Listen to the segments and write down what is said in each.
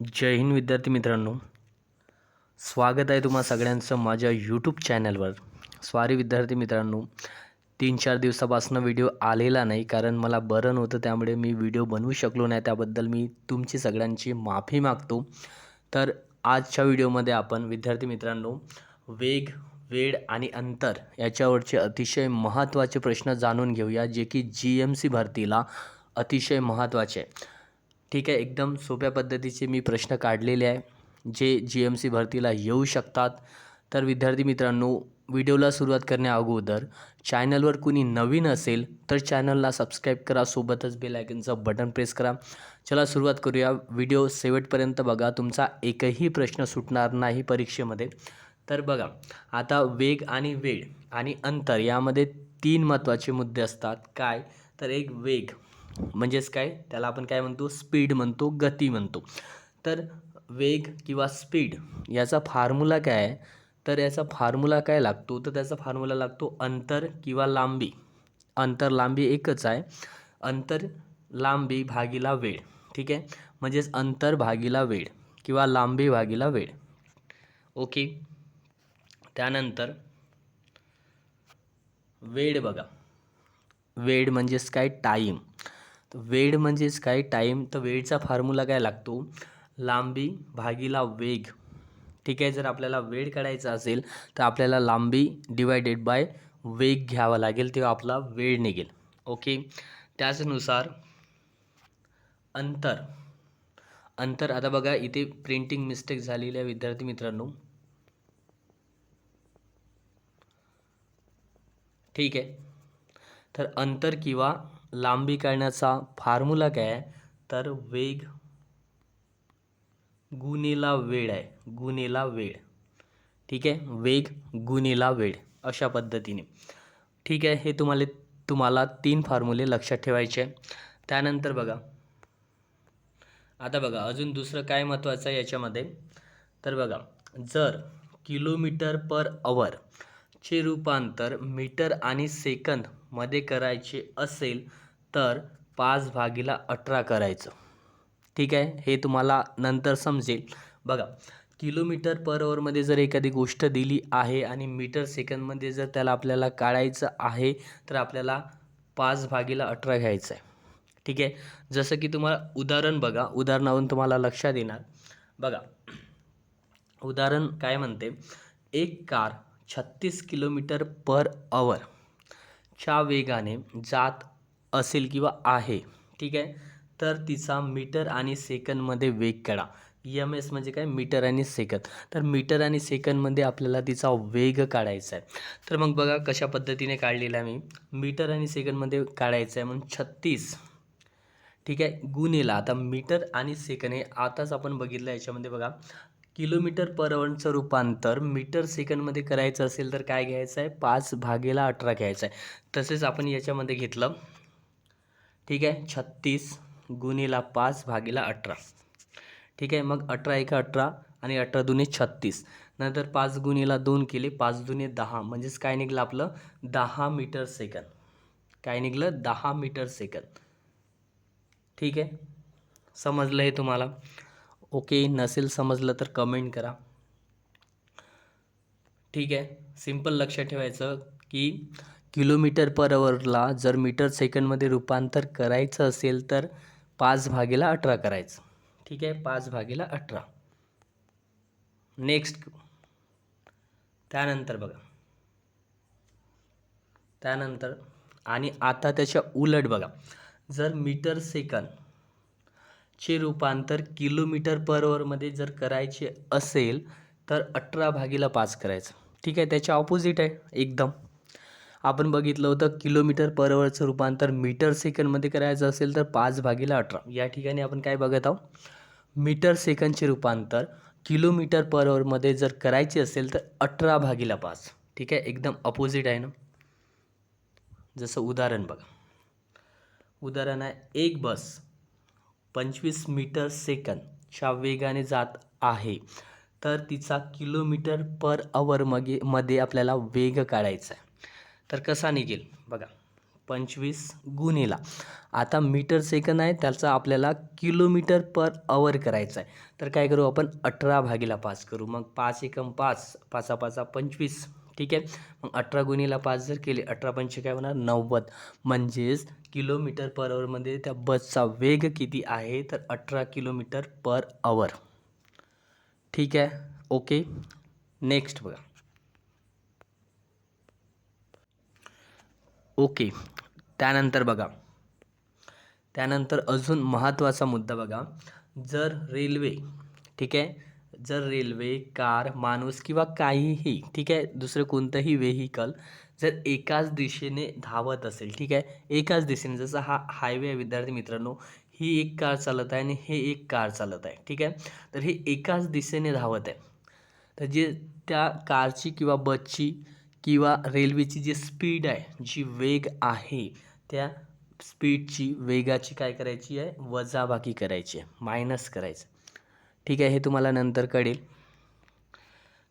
जय हिंद विद्यार्थी मित्रांनो. स्वागत आहे तुम्हा सगळ्यांचं माझ्या यूट्यूब चॅनलवर स्वारी विद्यार्थी मित्रांनो तीन चार दिवसापासून व्हिडिओ आलेला नाही कारण मला बरं नव्हतं त्यामुळे मी व्हिडिओ बनवू शकलो नाही. त्याबद्दल मी तुमची सगळ्यांची माफी मागतो. तर आजच्या व्हिडिओमध्ये आपण विद्यार्थी मित्रांनो वेग वेळ आणि अंतर याच्यावरचे अतिशय महत्त्वाचे प्रश्न जाणून घेऊया जे की जी एम सी भरतीला अतिशय महत्त्वाचे आहे. ठीक आहे एकदम सोप्या पद्धतीचे मी प्रश्न काढलेले आहे. जे जी एम सी भरतीला येऊ शकतात. तर विद्यार्थी मित्रांनो व्हिडिओला सुरुवात करण्या अगोदर चॅनलवर कुणी नवीन असेल तर चॅनलला सबस्क्राईब करा. सोबतच बेल आयकनचं बटन प्रेस करा. चला सुरुवात करूया. व्हिडिओ शेवटपर्यंत बघा. तुमचा एकही प्रश्न सुटणार नाही परीक्षेमध्ये. तर बघा आता वेग आणि वेळ आणि अंतर यामध्ये तीन महत्त्वाचे मुद्दे असतात. काय? तर एक वेग. म्हणजेच काय? त्याला आपण काय म्हणतो? स्पीड म्हणतो गती म्हणतो. तर वेग किंवा स्पीड याचा फार्मुला काय आहे? तर याचा फार्मुला काय लागतो? तर त्याचा फार्मुला लागतो अंतर किंवा लांबी. अंतर लांबी एकच आहे. अंतर लांबी भागीला वेळ. ठीक आहे? म्हणजेच अंतर भागीला वेळ किंवा लांबी भागीला वेळ. ओके? त्यानंतर वेळ बघा. वेळ म्हणजेच काय? टाईम तर वेळ म्हणजेच काय? टाईम तर वेळचा फॉर्म्युला काय लागतो? लांबी भागीला वेग. ठीक आहे? जर आपल्याला वेळ काढायचा असेल तर आपल्याला लांबी डिवायडेड बाय वेग घ्यावा लागेल तेव्हा आपला वेळ निघेल. ओके त्याचनुसार अंतर. अंतर आता बघा इथे प्रिंटिंग मिस्टेक झालेली आहे विद्यार्थी मित्रांनो. ठीक आहे? तर अंतर किंवा लांबी काढण्याचा फार्मुला काय आहे? तर वेग गुणेला वेळ आहे. गुणेला वेळ. ठीक आहे? वेग गुणेला वेळ. अशा पद्धतीने. ठीक आहे? हे तुम्हाला तुम्हाला तीन फॉर्म्युले लक्षात ठेवायचे त्यानंतर बघा. आता बघा अजून दुसरं काय महत्त्वाचं आहे याच्यामध्ये? तर बघा जर किलोमीटर पर अवर चे रूपांतर मीटर आणि सेकंद मध्ये करायचे असेल तर पाच भागीला अठरा करायचं. ठीक आहे? हे तुम्हाला नंतर समजेल. बघा किलोमीटर पर आवरमध्ये जर एखादी गोष्ट दिली आहे आणि मीटर सेकंदमध्ये जर त्याला आपल्याला काढायचं आहे तर आपल्याला पाच भागीला अठरा घ्यायचं आहे. ठीक आहे? जसं की तुम्हाला उदाहरण बघा. उदाहरणावरून तुम्हाला लक्षात येणार. बघा उदाहरण काय म्हणते? एक कार छत्तीस किलोमीटर पर आवर च्या वेगाने जात असेल किंवा आहे ठीक आहे? तर तिचा मीटर आणि सेकंदमध्ये वेग काढा. एम एस म्हणजे काय? मीटर आणि सेकंद. तर मीटर आणि सेकंदमध्ये आपल्याला तिचा वेग काढायचा आहे. तर मग बघा कशा पद्धतीने काढलेला मी. मीटर आणि सेकंदमध्ये काढायचं आहे म्हणून छत्तीस ठीक आहे? गुणिला आता मीटर आणि सेकंद हे आताच आपण बघितलं याच्यामध्ये बघा. किलोमीटर पर अवरचं रूपांतर मीटर सेकंदमध्ये करायचं असेल तर काय घ्यायचं आहे? पाच भागेला अठरा घ्यायचं आहे. तसेच आपण याच्यामध्ये घेतलं. ठीक आहे? छत्तीस गुणिला पाच भागेला अठरा. ठीक आहे? मग अठरा एक अठरा आणि अठरा दुने छत्तीस. नंतर पाच गुणीला दोन केले पाच दुने दहा. म्हणजेच काय निघलं आपलं? दहा मीटर सेकंद. काय निघलं? दहा मीटर सेकंद. ठीक आहे? समजलं हे तुम्हाला? ओके नसेल समजलं तर कमेंट करा. ठीक आहे? सिंपल लक्षात ठेवायचं की किलोमीटर पर आवरला जर मीटर सेकंडमध्ये रूपांतर करायचं असेल तर पाच भागेला अठरा करायचं. ठीक आहे? पाच भागेला अठरा. नेक्स्ट त्यानंतर बघा. त्यानंतर आणि आता त्याच्या उलट बघा. जर मीटर सेकंद चे रूपांतर किलोमीटर पर अवरमध्ये जर करायचे असेल तर अठरा भागीला पाच करायचं. ठीक आहे? त्याच्या ऑपोजिट आहे एकदम. आपण बघितलं होतं किलोमीटर पर अवरचं रूपांतर मीटर सेकंडमध्ये करायचं असेल तर पाच भागीला अठरा. या ठिकाणी आपण काय बघत आहोत? मीटर सेकंडचे रूपांतर किलोमीटर पर अवरमध्ये जर करायचे असेल तर अठरा भागीला पाच. ठीक आहे? एकदम अपोजिट आहे ना? जसं उदाहरण बघा. उदाहरण आहे एक बस. पंचवीस मीटर सेकंदच्या वेगाने जात आहे. तर तिचा किलोमीटर पर अवर मगे मध्ये आपल्याला वेग काढायचा आहे. तर कसा निघेल? बघा पंचवीस गुन्हेला आता मीटर सेकंद आहे त्याचा आपल्याला किलोमीटर पर अवर करायचा आहे. तर काय करू आपण? अठरा भागीला पाच करू. मग पाच एकम पाच पाचा पाचा पंचवीस. ठीक आहे? मग अठरा गुणीला पाच जर केले अठरा पंचे काय होणार? नव्वद. म्हणजेच किलोमीटर पर आवरमध्ये त्या बसचा वेग किती आहे? तर अठरा किलोमीटर पर आवर ठीक आहे? ओके? नेक्स्ट बघा. ओके. त्यानंतर बघा. त्यानंतर अजून महत्त्वाचा मुद्दा बघा. जर रेल्वे ठीक आहे? जर रेल्वे कार माणूस किंवा काहीही ठीक आहे दुसरं कोणतंही वेहिकल जर एकाच दिशेने धावत असेल ठीक आहे एकाच दिशेने जसं हा हायवे विद्यार्थी मित्रांनो ही एक कार चालत आहे आणि हे एक कार चालत आहे ठीक आहे तर हे एकाच दिशेने धावत आहे. तर जे त्या कारची किंवा बसची किंवा रेल्वेची जी स्पीड आहे जी वेग आहे त्या स्पीडची वेगाची काय करायची आहे? वजाबाकी करायची आहे मायनस करायचं ठीक आहे हे तुम्हाला नंतर कळेल.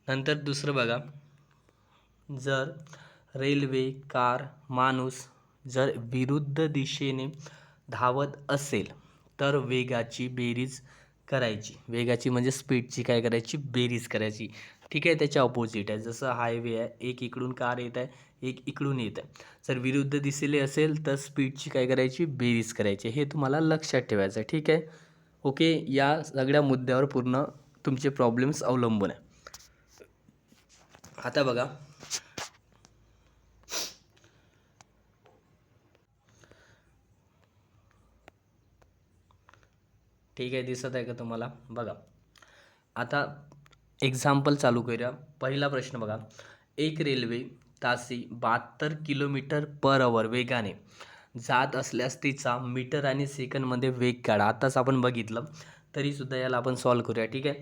नंतर दुसरं बघा. जर रेल्वे कार माणूस जर विरुद्ध दिशेने धावत असेल तर वेगाची बेरीज करायची. वेगाची म्हणजे स्पीडची काय करायची? बेरीज करायची. ठीक आहे त्याच्या ऑपोजिट आहे. जसं हायवे आहे एक इकडून कार येत आहे एक इकडून येत आहे. जर विरुद्ध दिशेले असेल तर स्पीडची काय करायची? बेरीज करायची. हे तुम्हाला लक्षात ठेवायचं आहे. ठीक आहे? ओके या सगळ्या मुद्द्यावर पूर्ण तुमचे प्रॉब्लेम्स अवलंबून आहे. आता बघा. ठीक आहे दिसत आहे का तुम्हाला? बघा. आता एक्झाम्पल चालू करूया. पहिला प्रश्न बघा. एक रेल्वे तासी बहात्तर किलोमीटर पर अवर वेगाने जात असल्यास तिचा मीटर आणि सेकंडमध्ये वेग काढा. आताच आपण बघितलं तरीसुद्धा याला आपण सॉल्व करूया ठीक आहे?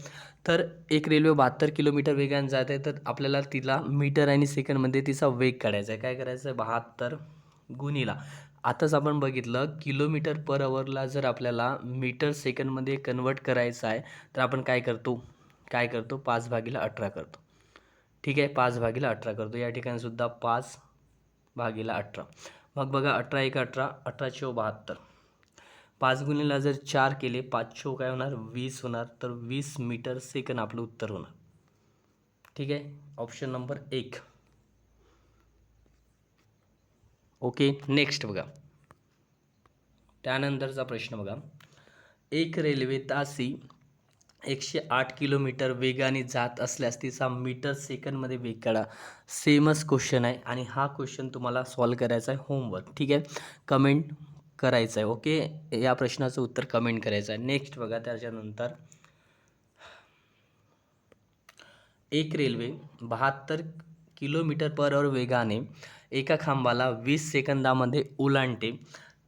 तर एक रेल्वे बहात्तर किलोमीटर वेगाने जात आहे तर आपल्याला तिला मीटर आणि सेकंडमध्ये तिचा वेग काढायचा आहे. काय करायचं आहे? बहात्तर गुणीला. आताच आपण बघितलं किलोमीटर पर आवरला जर आपल्याला मीटर सेकंडमध्ये कन्वर्ट करायचं आहे तर आपण काय करतो? काय करतो? पाच भागीला अठरा करतो. ठीक आहे? पाच भागीला अठरा करतो. या ठिकाणीसुद्धा पाच भागीला अठरा. मग बघा अठरा एक अठरा अठराशे बहात्तर. पाच गुणीला जर चार केले पाचशे काय होणार? वीस होणार. तर वीस मीटर सेकंद आपलं उत्तर होणार. ठीक आहे? ऑप्शन नंबर एक. ओके नेक्स्ट बघा. त्यानंतरचा प्रश्न बघा. एक रेल्वे तासी एकशे आठ किलोमीटर वेगाने जात असल्यास तिचा मीटर सेकंदमध्ये वेग काढा. सेमच क्वेश्चन आहे आणि हा क्वेश्चन तुम्हाला सॉल्व करायचा आहे होमवर्क ठीक आहे? कमेंट करायचं आहे ओके या प्रश्नाचं उत्तर कमेंट करायचं आहे. नेक्स्ट बघा त्याच्यानंतर. एक रेल्वे बहात्तर किलोमीटर पर आवर वेगाने एका खांबाला वीस सेकंदामध्ये ओलांडते.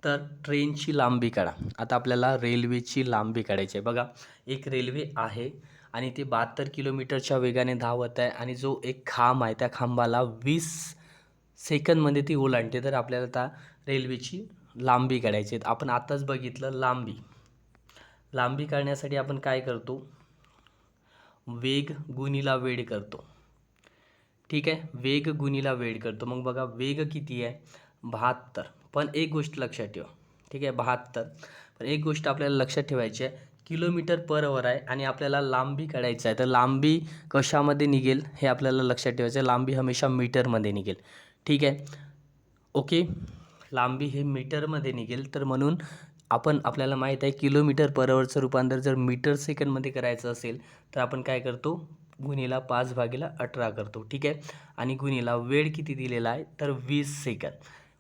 तर ट्रेनची लांबी काढा. आता आपल्याला रेल्वेची लांबी काढायची आहे. बघा एक रेल्वे आहे आणि ते बहात्तर किलोमीटरच्या वेगाने धावत आहे आणि जो एक खांब आहे त्या खांबाला वीस सेकंदमध्ये ती ओलांडते. तर आपल्याला त्या रेल्वेची लांबी काढायची आहे. आपण आताच बघितलं लांबी. लांबी काढण्यासाठी आपण काय करतो? वेग गुणीला वेळ करतो. ठीक आहे? वेग गुणीला वेळ करतो. मग बघा वेग किती आहे? बहात्तर. पण एक गोष्ट लक्षात ठेवा. ठीक आहे? बहात्तर. पण एक गोष्ट आपल्याला लक्षात ठेवायची आहे किलोमीटर पर अवर आहे आणि आपल्याला लांबी काढायचं आहे. तर लांबी कशामध्ये निघेल हे आपल्याला लक्षात ठेवायचं आहे. लांबी हमेशा मीटरमध्ये निघेल. ठीक आहे? ओके? लांबी हे मीटरमध्ये निघेल. तर म्हणून आपण आपल्याला माहीत आहे किलोमीटर पर आवरचं रूपांतर जर मीटर सेकंदमध्ये करायचं असेल तर आपण काय करतो? गुणीला पाच भागीला अठरा करतो. ठीक आहे? आणि गुणीला वेळ किती दिलेला आहे? तर वीस सेकंद.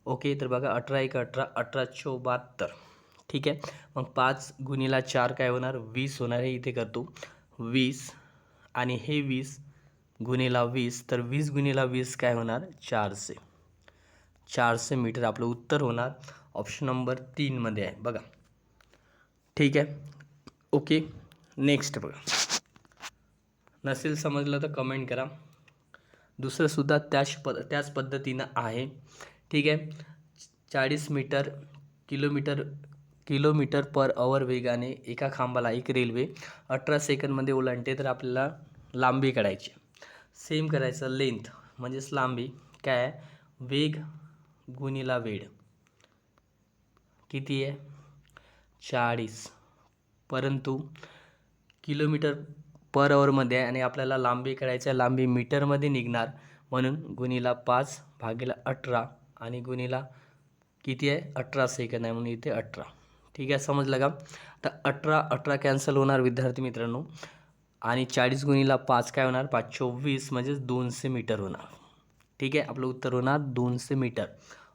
ओके तर बघा अठरा एक अठरा अठरा चौ बहात्तर ठीक आहे? मग पाच गुणीला चार काय होणार? वीस होणार हे इथे करतो. वीस आणि हे वीस गुणीला वीस तर वीस गुणीला वीस काय होणार? चारशे. चारशे मीटर आपलं उत्तर होणार. ऑप्शन नंबर तीनमध्ये आहे. बघा. ठीक आहे? ओके नेक्स्ट बघा. नसेल समजलं तर कमेंट करा. दुसरंसुद्धा त्याच पद त्याच पद्धतीनं आहे. ठीक आहे. चाळीस metre kilometre kilometre per hour वेगाने एका खांबाला एक रेल्वे अठरा सेकंदमध्ये ओलांडते तर आपल्याला लांबी काढायची. सेम करायचं लेंथ म्हणजेच लांबी. काय आहे? वेग गुणीला वेळ. किती आहे? चाळीस. परंतु किलोमीटर पर अवरमध्ये आहे आणि आपल्याला लांबी करायची आहे लांबी मीटरमध्ये निघणार. म्हणून गुणीला पाच भागीला अठरा. आणि गुन्हेला किती आहे? अठरा सेकंद आहे म्हणून इथे अठरा. ठीक आहे? समजलं का? तर अठरा अठरा कॅन्सल होणार विद्यार्थी मित्रांनो. आणि चाळीस गुणीला पाच काय होणार? पाच चोवीस म्हणजेच दोनशे मीटर होणार. ठीक आहे? आपलं उत्तर होणार दोनशे मीटर.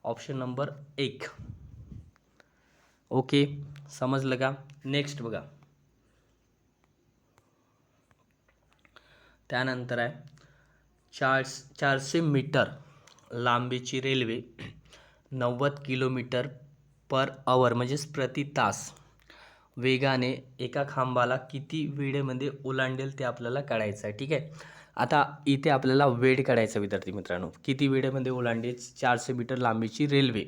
ऑप्शन नंबर एक. ओके समजलं का? नेक्स्ट बघा. त्यानंतर आहे चार चारशे मीटर. लांबीची रेल्वे नव्वद किलोमीटर पर अवर म्हणजेच प्रति तास. वेगाने एका खांबाला किती वेळेमध्ये ओलांडेल ते आपल्याला काढायचं आहे ठीक आहे? आता इथे आपल्याला वेळ काढायचा विद्यार्थी मित्रांनो. किती वेळेमध्ये ओलांडेल चारशे मीटर लांबीची रेल्वे?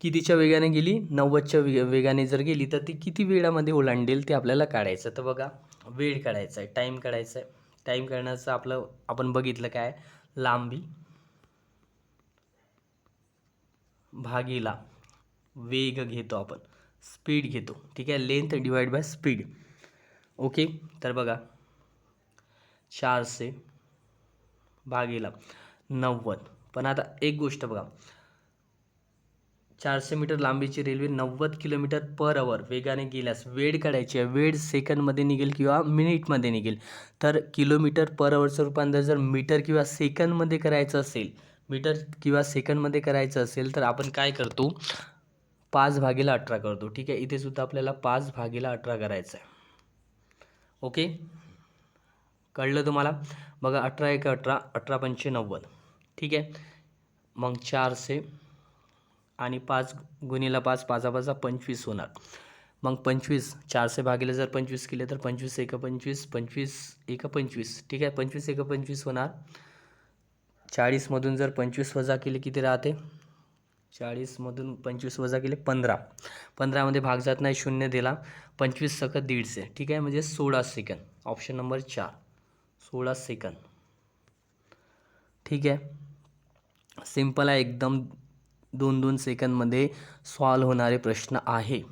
कितीच्या वेगाने गेली? नव्वदच्या वे वेगाने जर गेली तर ती किती वेळामध्ये ओलांडेल ते आपल्याला काढायचं तर बघा वेळ काढायचा आहे टाईम काढायचा आहे. टाईम काढण्याचं आपलं आपण बघितलं काय? लांबी. भागीला. वेग घेतो आपण. स्पीड घेतो. ठीक आहे? Length divide by speed. Okay? तर बघा. चारशे भागीला. नव्वद. पण आता एक गोष्ट बघा. चारशे मीटर लांबीची रेल्वे नव्वद किलोमीटर पर अवर वेगाने गेल्यास वेळ काढायची आहे. वेळ सेकंडमध्ये निघेल किंवा मिनिटमध्ये निघेल. तर किलोमीटर पर अवरचं रूपांतर जर मीटर किंवा सेकंडमध्ये करायचं असेल मीटर किंवा सेकंडमध्ये करायचं असेल तर आपण काय करतो? पाच भागीला अठरा करतो. ठीक आहे? इथे सुद्धा आपल्याला पाच भागीला अठरा करायचं आहे ओके? कळलं तुम्हाला? बघा अठरा एक अठरा अठरा पंचे नव्वद. ठीक आहे? मग चारशे आणि पाच गुणीला पाच पाचा पाचा पंचवीस होणार. मग पंचवीस चारशे भागीला जर पंचवीस केले तर पंचवीस एक पंचवीस पंचवीस एक पंचवीस. ठीक आहे? पंचवीस एक पंचवीस होणार. चाळीसमधून जर पंचवीस वजा केले किती राहते? चाळीसमधून पंचवीस वजा केले पंधरा. पंधरामध्ये भाग जात नाही शून्य दिला. पंचवीस सकट दीडशे. ठीक आहे? म्हणजे सोळा सेकंद. ऑप्शन नंबर चार. सोळा सेकंद. ठीक आहे? सिंपल आहे. एकदम दोन दोन सेकंदमध्ये सॉल्व होणारे प्रश्न आहे.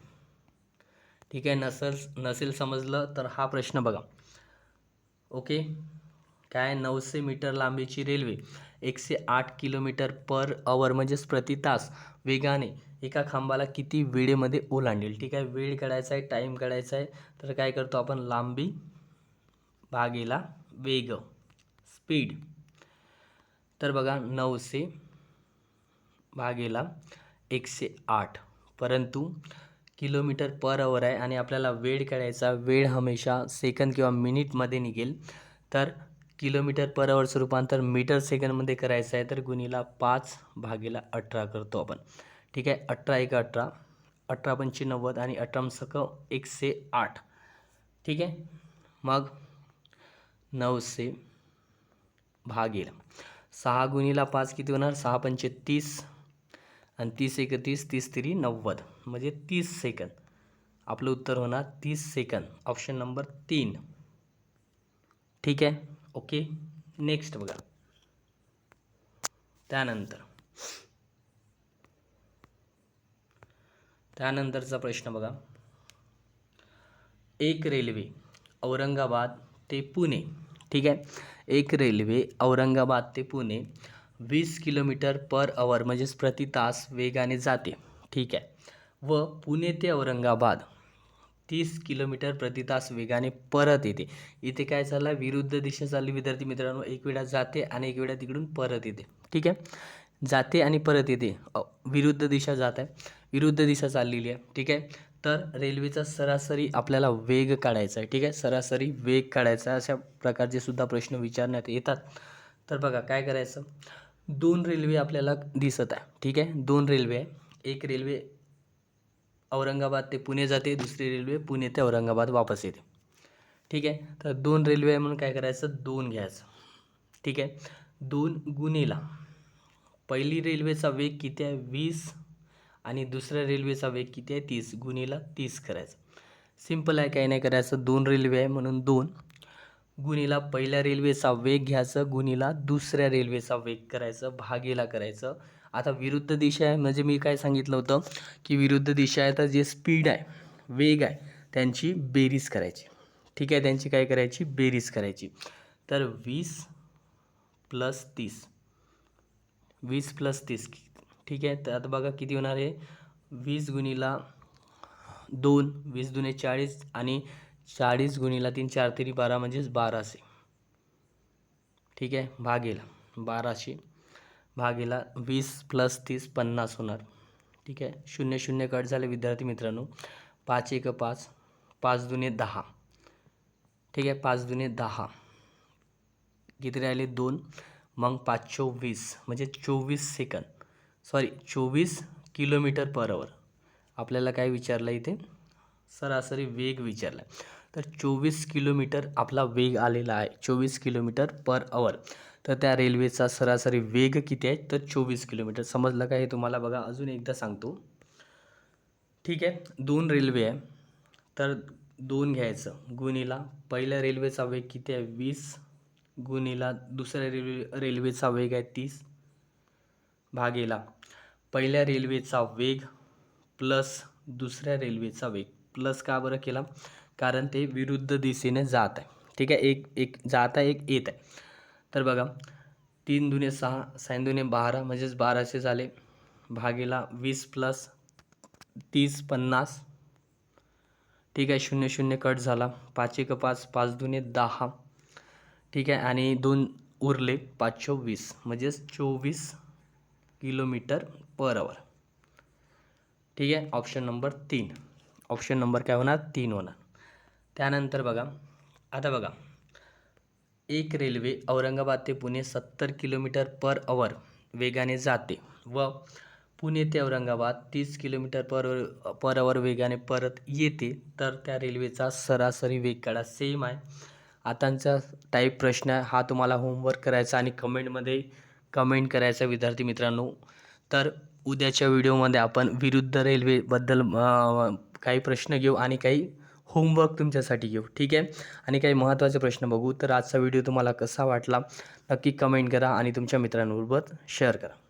ठीक आहे? नसेल नसेल समजलं तर हा प्रश्न बघा. ओके काय नऊशे मीटर लांबीची रेल्वे एकशे आठ किलोमीटर पर अवर म्हणजेच प्रति तास वेगाने एका खांबाला किती वेळेमध्ये ओलांडेल? ठीक आहे वेळ काढायचा आहे टाईम काढायचा आहे. तर काय करतो आपण? लांबी भागेला वेग स्पीड तर बघा नऊशे भागेला एकशे आठ. परंतु किलोमीटर पर अवर आहे आणि आपल्याला वेळ काढायचा वेळ हमेशा सेकंद किंवा मिनिटमध्ये निघेल. तर किलोमीटर पर आवरचं रूपांतर मीटर सेकंडमध्ये करायचं आहे तर गुणीला पाच भागीला अठरा करतो आपण. ठीक आहे? अठरा एक अठरा. अठरा पंचे नव्वद आणि अठरा सक एकशे आठ. ठीक आहे? मग नऊशे भागीला. सहा गुणीला पाच किती होणार? सहा पंचे तीस. आणि तीस एकतीस तीस तिरी नव्वद. म्हणजे तीस सेकंद. आपलं उत्तर होणार तीस सेकंद. ऑप्शन नंबर तीन. ठीक आहे? ओके? नेक्स्ट बघा. त्यानंतर. त्यानंतरचा प्रश्न बघा. एक रेल्वे औरंगाबाद ते पुणे. ठीक आहे? एक रेल्वे औरंगाबाद ते पुणे वीस किलोमीटर पर आवर म्हणजेच प्रति तास वेगाने जाते. ठीक आहे? व पुणे ते औरंगाबाद तीस किलोमीटर प्रति तास वेगाने परत येते. इथे काय झालं विरुद्ध दिशा चालली विद्यार्थी मित्रांनो एक वेळा जाते आणि एक वेळा तिकडून परत येते. ठीक आहे? जाते आणि परत येते. विरुद्ध दिशा जात आहे. विरुद्ध दिशा चाललेली आहे. ठीक आहे? तर रेल्वेचा सरासरी आपल्याला वेग काढायचा आहे. ठीक आहे? सरासरी वेग काढायचा आहे. अशा प्रकारचे सुद्धा प्रश्न विचारण्यात येतात. तर बघा काय करायचं? दोन रेल्वे आपल्याला दिसत आहे. ठीक आहे? दोन रेल्वे आहे. एक रेल्वे औरंगाबाद ते पुणे जाते दुसरी रेल्वे पुणे ते औरंगाबाद वापस येते. ठीक आहे? तर दोन रेल्वे आहे म्हणून काय करायचं? दोन घ्यायचं. ठीक आहे? दोन गुणेला पहिली रेल्वेचा वेग किती आहे? वीस. आणि दुसऱ्या रेल्वेचा वेग किती आहे? तीस. गुणेला तीस करायचं. सिंपल आहे काही नाही करायचं. दोन रेल्वे आहे म्हणून दोन. गुणीला पहिल्या रेल्वेचा वेग घ्यायचं. गुणीला दुसऱ्या रेल्वेचा वेग करायचं. भागेला करायचं. आता विरुद्ध दिशा आहे म्हणजे मी काय सांगितलं होतं की विरुद्ध दिशा आहे तर जे स्पीड आहे वेग आहे त्यांची बेरीज करायची. ठीक आहे त्यांची काय करायची? बेरीज करायची. तर वीस प्लस तीस. वीस प्लस तीस. ठीक आहे तर आता बघा किती होणार आहे? वीस गुणीला दोन वीस दुने चाळीस आणि चाळीस गुणीला तीन चार तरी बारा म्हणजेच बाराशे. ठीक आहे भागेला. बाराशे. भागेला वीस प्लस तीस पन्नास होणार. ठीक आहे? शून्य शून्य कट झाले विद्यार्थी मित्रांनो. पाच एक पाच. पाच दुने दहा. ठीक आहे? पाच दुने दहा. किती राहिले? दोन. मग पाच चोवीस. म्हणजे चोवीस सेकंद. सॉरी चोवीस किलोमीटर पर आवर आपल्याला काय विचारलं इथे? सरासरी वेग विचारला. तर चोवीस किलोमीटर आपला वेग आलेला आहे. चोवीस किलोमीटर पर आवर तर त्या रेल्वेचा सरासरी वेग किती आहे? तर चोवीस किलोमीटर. समजलं का हे तुम्हाला? बघा अजून एकदा सांगतो. ठीक आहे दोन रेल्वे आहे. तर दोन घ्यायचं. गुणीला पहिल्या रेल्वेचा वेग किती आहे? वीस. गुणीला दुसऱ्या रेल्वे रेल्वेचा वेग आहे तीस. भागेला पहिल्या रेल्वेचा वेग प्लस दुसऱ्या रेल्वेचा वेग. प्लस का बरं केला? कारण ते विरुद्ध दिशेने जात आहे. ठीक आहे एक एक जात आहे एक येत आहे. तर बघा तीन दुने सहा साईन दुने बारा म्हणजेच बाराशे झाले. भागेला वीस प्लस तीस पन्नास. ठीक आहे शून्य शून्य कट झाला. पाच एक पाच पाच दुने दहा. ठीक आहे आणि दोन उरले पाच चोवीस म्हणजेच चोवीस किलोमीटर पर आवर ठीक आहे ऑप्शन नंबर तीन. ऑप्शन नंबर काय होणार? तीन होणार. त्यानंतर बघा आता बघा. एक रेल्वे औरंगाबाद ते पुणे सत्तर किलोमीटर पर अवर वेगाने जाते व पुणे ते औरंगाबाद तीस किलोमीटर पर पर अवर वेगाने परत येते. तर त्या रेल्वेचा सरासरी वेग काढा. सेम आहे. आताचा टाईप प्रश्न आहे. हा तुम्हाला होमवर्क करायचा आणि कमेंटमध्ये कमेंट करायचा विद्यार्थी मित्रांनो. तर उद्याच्या व्हिडिओमध्ये आपण विरुद्ध रेल्वेबद्दल काही प्रश्न घेऊ आणि काही होमवर्क तुमच्यासाठी घेऊ. ठीक आहे? आणि काही महत्त्वाचे प्रश्न बघू. तर आजचा व्हिडिओ तुम्हाला कसा वाटला? नक्की कमेंट करा आणि तुमच्या मित्रांबरोबर शेअर करा.